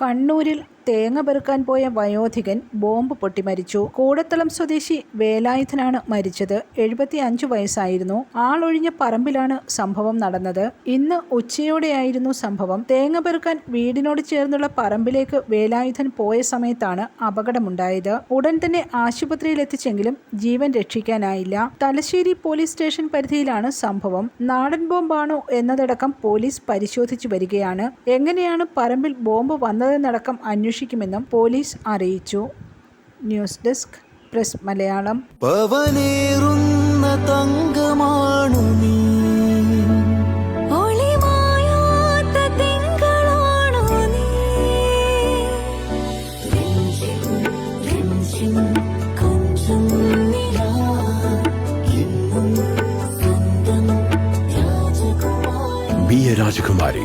കണ്ണൂരിൽ തേങ്ങ പെറുക്കാൻ പോയ വയോധികൻ ബോംബ് പൊട്ടി മരിച്ചു. കൂടത്തളം സ്വദേശി വേലായുധനാണ് മരിച്ചത്. എഴുപത്തി അഞ്ചു വയസ്സായിരുന്നു. ആളൊഴിഞ്ഞ പറമ്പിലാണ് സംഭവം നടന്നത്. ഇന്ന് ഉച്ചയോടെയായിരുന്നു സംഭവം. തേങ്ങ പെറുക്കാൻ വീടിനോട് ചേർന്നുള്ള പറമ്പിലേക്ക് വേലായുധൻ പോയ സമയത്താണ് അപകടമുണ്ടായത്. ഉടൻ തന്നെ ആശുപത്രിയിൽ എത്തിച്ചെങ്കിലും ജീവൻ രക്ഷിക്കാനായില്ല. തലശ്ശേരി പോലീസ് സ്റ്റേഷൻ പരിധിയിലാണ് സംഭവം. നാടൻ ബോംബാണോ എന്നതടക്കം പോലീസ് പരിശോധിച്ചു വരികയാണ്. എങ്ങനെയാണ് പറമ്പിൽ ബോംബ് വന്നതെന്നടക്കം അന്വേഷിക്കുമെന്നും പോലീസ് അറിയിച്ചു ന്യൂസ് ഡെസ്ക് പ്രസ് മലയാളം പവനേറുന്ന തങ്കമാണു നീ രാജകുമാരി